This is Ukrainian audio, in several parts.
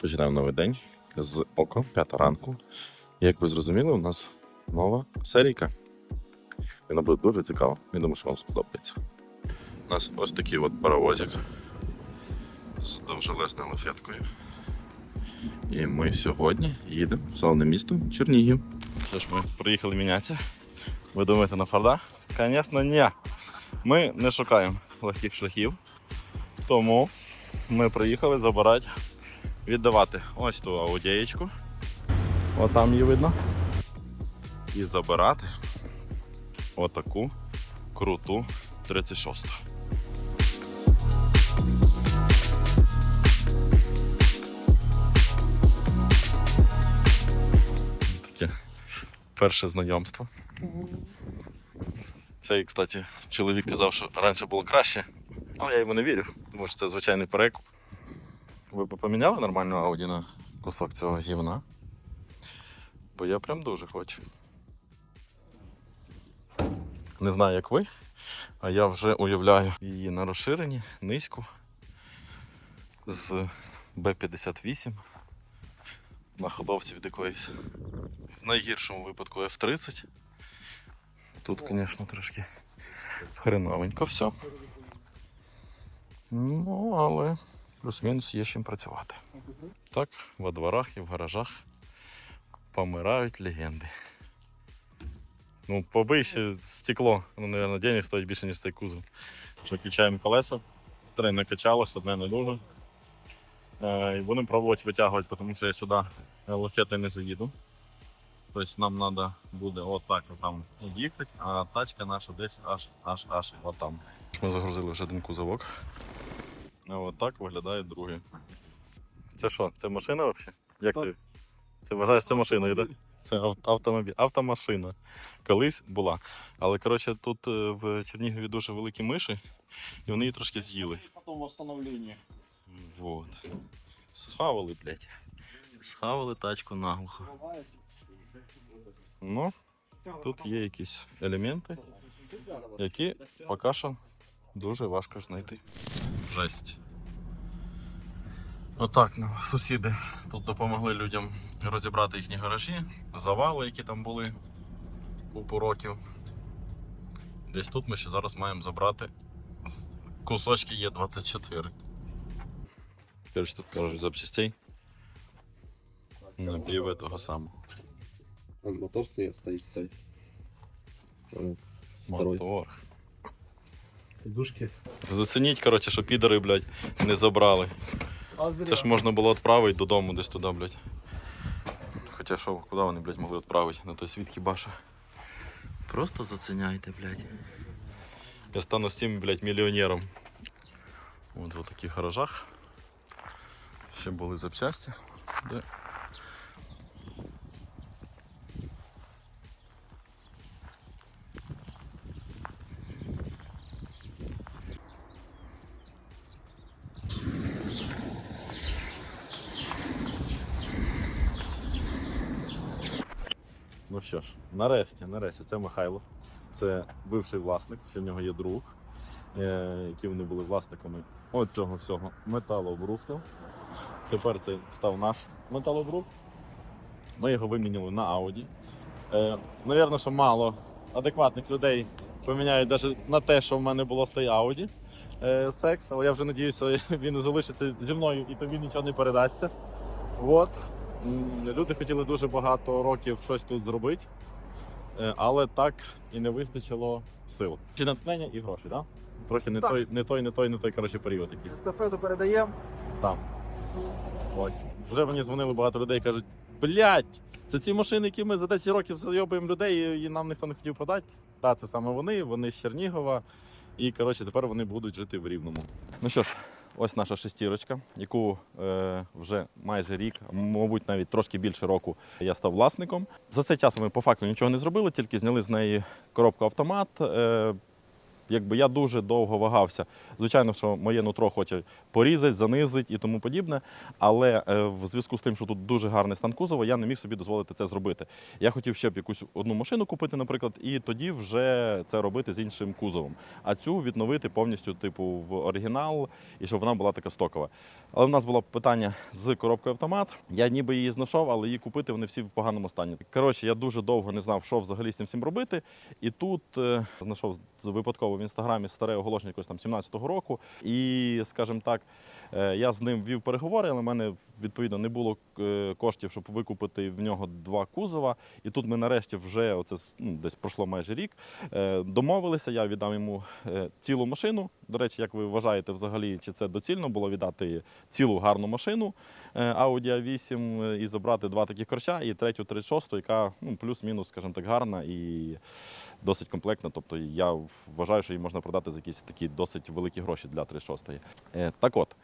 Починаємо новий день з око, п'ята ранку. Як ви зрозуміли, у нас нова серійка. Вона буде дуже цікава. Я думаю, що вам сподобається. У нас ось такий от паровозик з довжелезною лафеткою. І ми сьогодні їдемо в славне місто Чернігів. Що ж, ми приїхали мінятися. Ви думаєте на Форда? Звісно, ні. Ми не шукаємо легких шляхів. Тому ми приїхали забирати, віддавати ось ту аудієчку. Отам її видно. І забирати отаку круту 36. Таке перше знайомство. Цей, кстати, чоловік казав, що раніше було краще, але я йому не вірив, тому що це звичайний перекуп. Ви б поміняли нормальну Ауді на кусок цього гівна? Бо я прям дуже хочу. Не знаю, як ви, а я вже уявляю її на розширенні, низьку з Б-58 на ходовці від якоїсь. В найгіршому випадку F30. Тут, звісно, трошки хреновенько все. Ну, але плюс-мінус є з чим працювати. Так, во дворах і в гаражах помирають легенди. Ну, побий ще стекло, ну, мабуть, денег стоїть більше, ніж цей кузов. Виключаємо колеса, три не качалось, одне не дуже. Е, і будемо пробувати витягувати, тому що я сюди лафети не заїду. Тобто нам треба буде отак там їхати, а тачка наша десь аж аж аж отам. Ми загрузили вже один кузовок. А от так виглядає другий. Це що, це машина взагалі? Як Так. ти? Це вважаєш це машиною, так? Це ав- автомобіль, автомашина. Колись була. Але коротше, тут е, в Чернігові дуже великі миші, і вони її трошки з'їли. Потом восстановление. Вот. Схавали, блядь. Схавали тачку наглухо. Ну, тут є якісь елементи, які поки що дуже важко знайти. Жесть. Отак нам сусіди тут допомогли людям розібрати їхні гаражі, завали, які там були купу років. Десь тут ми ще зараз маємо забрати кусочки Є24. Короче, тут кажуть запчастей. Напів того самого. Мотор стоит. Э, Второй. Мотор. Сидушки. Зацініть, коротше, що підери, блядь, не забрали. А зря. Це ж можна було відправити додому десь туди, блядь. Хоча що, куди вони, блядь, могли відправити? На той світ хіба що. Просто заціняйте, блядь. Я стану з цим, блядь, мільйонером. От в таких гаражах. Ще були запчасті. Де... що ж, нарешті, нарешті, це Михайло. Це бивший власник, ще в нього є друг, е, які вони були власниками от цього всього металобрухту. Тепер це став наш металобрух. Ми його виміняли на Audi. Е, Навірно, що мало адекватних людей поміняють навіть на те, що в мене було з тої Audi. Е, секс, але я вже надіюся, він залишиться зі мною і тобі нічого не передасться. От. Люди хотіли дуже багато років щось тут зробити, е, але так і не вистачило сил. Чи натхнення і гроші, так? Трохи не Так. той, не той, не той, не той, коротше, період якийсь. Естафету передаємо. Там. Ось. Вже мені дзвонили багато людей кажуть, блядь, це ці машини, які ми за 10 років зайобуємо людей, і- і нам ніхто не хотів продати. Так, це саме вони, вони з Чернігова. І коротше, тепер вони будуть жити в Рівному. Ну що ж, ось наша шестірочка, яку е, вже майже рік, мабуть, навіть трошки більше року я став власником. За цей час ми по факту нічого не зробили, тільки зняли з неї коробку автомат. Е, якби я дуже довго вагався. Звичайно, що моє нутро хоче порізати, занизити і тому подібне. Але е, в зв'язку з тим, що тут дуже гарний стан кузова, я не міг собі дозволити це зробити. Я хотів ще б якусь одну машину купити, наприклад, і тоді вже це робити з іншим кузовом. А цю відновити повністю, типу, в оригінал, і щоб вона була така стокова. Але в нас було питання з коробкою автомат. Я ніби її знайшов, але її купити вони всі в поганому стані. Коротше, я дуже довго не знав, що взагалі з цим всім робити. І тут е, знайшов випадково в інстаграмі старе оголошення якось там 17-го року. І, скажімо так, е, я з ним вів переговори, але в мене відповідно не було е, коштів, щоб викупити в нього два кузова. І тут ми нарешті вже оце ну, десь пройшло майже рік. е, Домовилися, я віддав йому цілу машину. До речі, як ви вважаєте, взагалі, чи це доцільно було віддати цілу гарну машину Audi A8 е, і забрати два такі корча і третю 36, яка ну, плюс-мінус, скажімо так, гарна і досить комплектна. Тобто я вважаю, що її можна продати за якісь такі досить великі гроші для 36-ї. Е, Так от,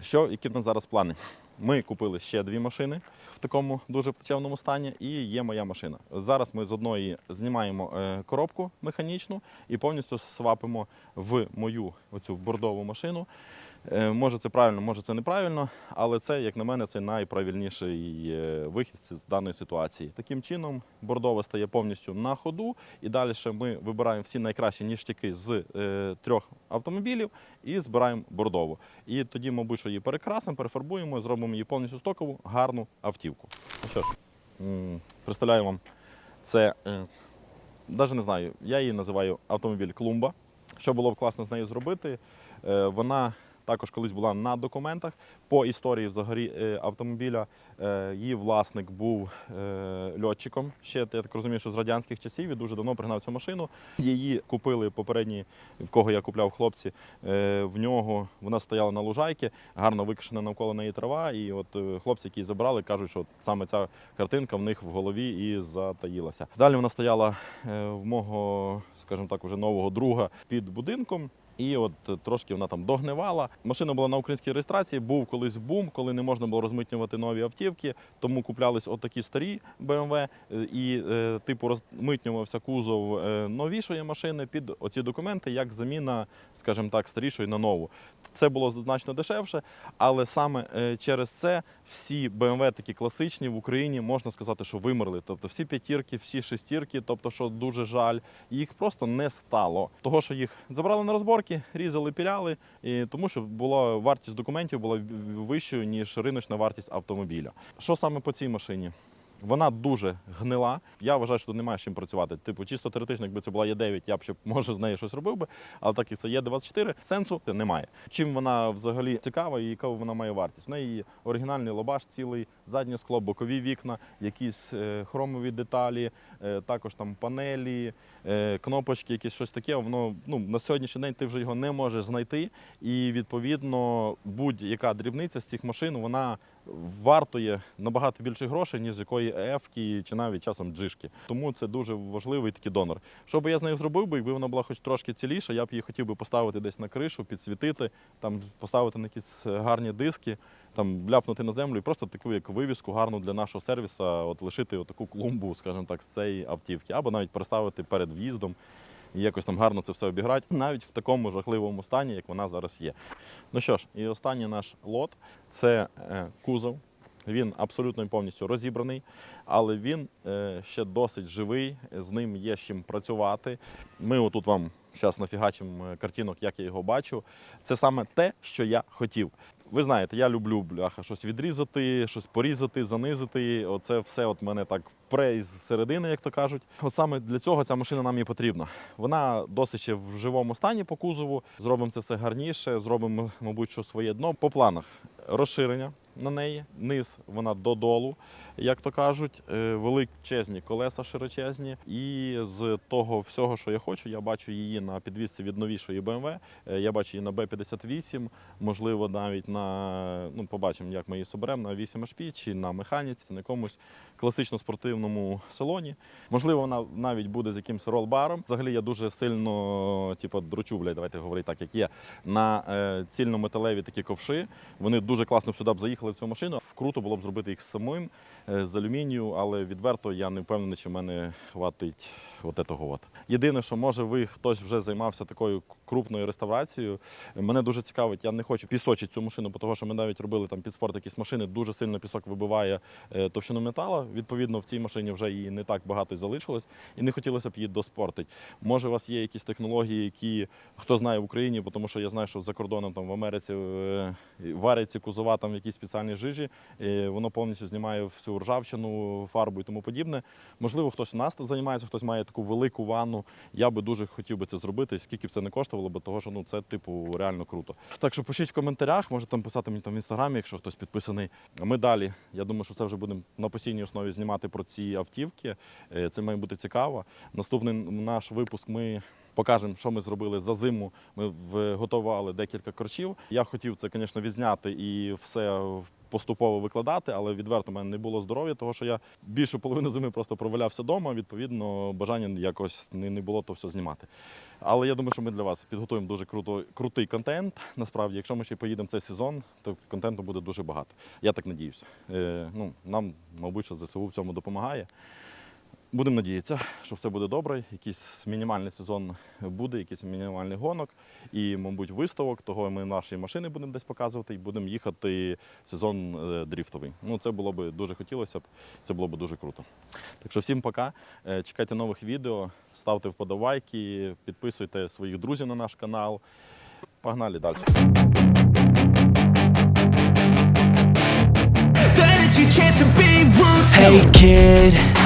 що, які в нас зараз плани? Ми купили ще дві машини в такому дуже плачевному стані, і є моя машина. Зараз ми з одної знімаємо е, коробку механічну і повністю свапимо в мою оцю бордову машину. Е, Може це правильно, може це неправильно, але це, як на мене, це найправильніший е, вихід з даної ситуації. Таким чином, бордова стає повністю на ходу, і далі ми вибираємо всі найкращі ніштяки з е, трьох автомобілів і збираємо бордову. І тоді, мабуть, що її перекрасимо, перефарбуємо, зробимо її повністю стокову, гарну автівку. Ну що ж, представляю вам це. Е, навіть не знаю, я її називаю автомобіль Клумба. Що було б класно з нею зробити? Е, Вона також колись була на документах. По історії взагалі е, автомобіля е, її власник був е, льотчиком. Ще я так розумію, що з радянських часів і дуже давно пригнав цю машину. Її купили попередні, в кого я купляв хлопці. В нього вона стояла на лужайці, гарно викошена навколо неї трава. І от хлопці, які забрали, кажуть, що саме ця картинка в них в голові і затаїлася. Далі вона стояла в мого, скажімо так, уже нового друга під будинком. І от е, трошки вона там догнивала. Машина була на українській реєстрації. Був колись бум, коли не можна було розмитнювати нові автівки. Тому куплялись отакі старі BMW, е, і е, типу розмитнювався кузов новішої машини під оці документи, як заміна, скажімо так, старішої на нову. Це було значно дешевше, але саме е, через це всі BMW такі класичні в Україні можна сказати, що вимерли. Тобто всі п'ятірки, всі шестірки, тобто, що дуже жаль, їх просто не стало. Того, що їх забрали на розборки, різали, піляли, і тому що була вартість документів була вищою ніж риночна вартість автомобіля. Що саме по цій машині? Вона дуже гнила. Я вважаю, що тут немає з чим працювати. Типу, чисто теоретично, якби це була Є9, я б ще може з нею щось робив би. Але так як це Є24, сенсу немає. Чим вона взагалі цікава і яка вона має вартість? В неї оригінальний лобаш цілий, заднє скло, бокові вікна, якісь е, хромові деталі, е, також там панелі, е, кнопочки, якісь щось таке. Воно ну на сьогоднішній день ти вже його не можеш знайти. І відповідно будь-яка дрібниця з цих машин вона вартує набагато більше грошей, ніж якої ефки чи навіть часом джишки. Тому це дуже важливий такий донор. Що би я з нею зробив би, якби вона була хоч трошки ціліша, я б її хотів би поставити десь на кришу, підсвітити, там поставити на якісь гарні диски, там ляпнути на землю і просто таку як вивіску гарну для нашого сервісу, от лишити таку клумбу, скажімо так, з цієї автівки, або навіть переставити перед в'їздом. І якось там гарно це все обіграти, навіть в такому жахливому стані, як вона зараз є. Ну що ж, і останній наш лот це е, кузов. Він абсолютно і повністю розібраний, але він е, ще досить живий, з ним є з чим працювати. Ми отут вам зараз нафігачимо картинок, як я його бачу. Це саме те, що я хотів. Ви знаєте, я люблю бляха щось відрізати, щось порізати, занизити. Оце все от мене так пре із середини, як то кажуть. От саме для цього ця машина нам і потрібна. Вона досить ще в живому стані по кузову. Зробимо це все гарніше, зробимо, мабуть, що своє дно. По планах розширення на неї, низ вона додолу, як то кажуть, Е, величезні колеса широчезні. І з того всього, що я хочу, я бачу її на підвісці від новішої BMW, е, я бачу її на B58, можливо, навіть на ну, побачимо, як ми її соберемо на 8 HP чи на механіці, на якомусь класично спортивному салоні. Можливо, вона навіть буде з якимсь ролбаром. Взагалі я дуже сильно, типу, дручу, блядь, давайте говорити так, як є. На е, цільнометалеві такі ковши. Вони дуже класно сюди б заїхали в цю машину. Круто було б зробити їх самим е, з алюмінію, але відверто я не впевнений, чи в мене хватить от этого от. Єдине, що може ви хтось вже займався такою крупною реставрацією. Мене дуже цікавить, я не хочу пісочити цю машину, бо що ми навіть робили там під спорт якісь машини, дуже сильно пісок вибиває е, товщину металу. Відповідно, в цій машині вже її не так багато залишилось, і не хотілося б її доспортити. Може, у вас є якісь технології, які хто знає в Україні, тому що я знаю, що за кордоном там в Америці е, варять ці кузова там в якійсь спеціальній жижі, воно повністю знімає всю ржавчину, фарбу і тому подібне. Можливо, хтось у нас займається, хтось має таку велику ванну. Я би дуже хотів би це зробити, скільки б це не коштувало, бо того, що ну це типу реально круто. Так що пишіть в коментарях, може там писати мені там в інстаграмі, якщо хтось підписаний. Ми далі. Я думаю, що це вже будемо на постійній основі знімати про ці автівки. Е, Це має бути цікаво. Наступний наш випуск ми. Покажемо, що ми зробили за зиму. Ми виготували декілька корчів. Я хотів це, звісно, відзняти і все поступово викладати, але відверто в мене не було здоров'я, тому що я більшу половину зими просто провалявся вдома. Відповідно, бажання якось не, не було то все знімати. Але я думаю, що ми для вас підготуємо дуже круто, крутий контент. Насправді, якщо ми ще поїдемо цей сезон, то контенту буде дуже багато. Я так надіюся. Е, ну, нам, мабуть, що ЗСУ в цьому допомагає. Будемо надіятися, що все буде добре. Якийсь мінімальний сезон буде, якийсь мінімальний гонок і, мабуть, виставок. Того ми наші машини будемо десь показувати і будемо їхати сезон е, дріфтовий. Ну, це було б дуже хотілося б, це було б дуже круто. Так що всім пока. Е, Чекайте нових відео, ставте вподобайки, підписуйте своїх друзів на наш канал. Погнали далі. Hey kid,